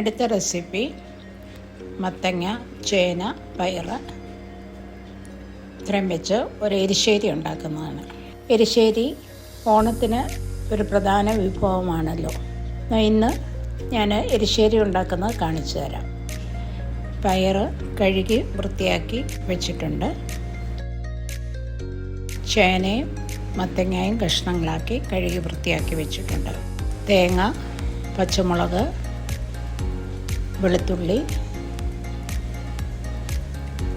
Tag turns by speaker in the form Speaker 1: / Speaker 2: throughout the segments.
Speaker 1: അടുത്ത റെസിപ്പി മത്തങ്ങ ചേന പയർ. ഇത്രയും വെച്ച് ഒരു എരിശ്ശേരി ഉണ്ടാക്കുന്നതാണ്. എരിശ്ശേരി ഓണത്തിന് ഒരു പ്രധാന വിഭവമാണല്ലോ. ഇന്ന് ഞാൻ എരിശ്ശേരി ഉണ്ടാക്കുന്നത് കാണിച്ചു തരാം. പയറ് കഴുകി വൃത്തിയാക്കി വെച്ചിട്ടുണ്ട്. ചേനയും മത്തങ്ങയും കഷ്ണങ്ങളാക്കി കഴുകി വൃത്തിയാക്കി വെച്ചിട്ടുണ്ട്. തേങ്ങ പച്ചമുളക് വെളുത്തുള്ളി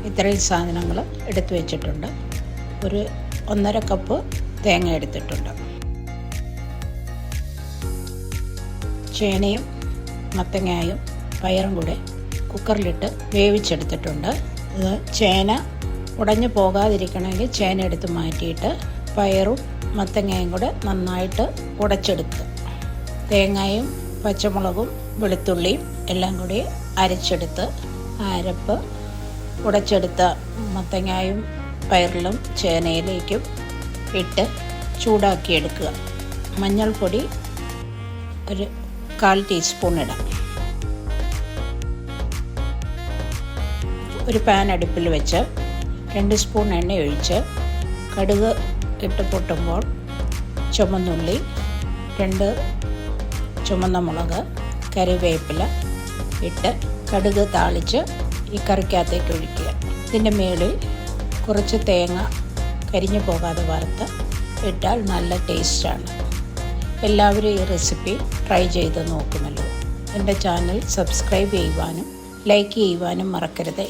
Speaker 1: ഇത്രയും സാധനങ്ങൾ എടുത്തു വെച്ചിട്ടുണ്ട്. ഒരു ഒന്നര കപ്പ് തേങ്ങ എടുത്തിട്ടുണ്ട്. ചേനയും മത്തങ്ങായും പയറും കൂടെ കുക്കറിലിട്ട് വേവിച്ചെടുത്തിട്ടുണ്ട്. ഇത് ചേന ഉടഞ്ഞു പോകാതിരിക്കണമെങ്കിൽ ചേന എടുത്ത് മാറ്റിയിട്ട് പയറും മത്തങ്ങയും കൂടെ നന്നായിട്ട് ഉടച്ചെടുത്ത്. തേങ്ങയും പച്ചമുളകും വെളുത്തുള്ളിയും എല്ലാം കൂടി അരച്ചെടുത്ത് അരപ്പ് ഉടച്ചെടുത്ത മത്തങ്ങായും പയറിലും ചേനയിലേക്കും ഇട്ട് ചൂടാക്കിയെടുക്കുക. മഞ്ഞൾപ്പൊടി ഒരു കാൽ ടീസ്പൂൺ ഇടാം. ഒരു പാൻ അടുപ്പിൽ വെച്ച് രണ്ട് സ്പൂൺ എണ്ണ ഒഴിച്ച് കടുക് ഇട്ട് പൊട്ടുമ്പോൾ ചുമന്നുള്ളി രണ്ട് ചുമന്ന മുളക് കറിവേപ്പില ഇട്ട് കടുക് താളിച്ച് ഈ കറിക്കകത്തേക്ക് ഒഴിക്കുക. ഇതിന്റെ മേളിൽ കുറച്ച് തേങ്ങ കരിഞ്ഞു പോകാതെ വറുത്ത് ഇട്ടാൽ നല്ല ടേസ്റ്റാണ്. എല്ലാവരും ഈ റെസിപ്പി ട്രൈ ചെയ്ത് നോക്കുമല്ലോ. എന്റെ ചാനൽ സബ്സ്ക്രൈബ് ചെയ്യുവാനും ലൈക്ക് ചെയ്യുവാനും മറക്കരുതേ.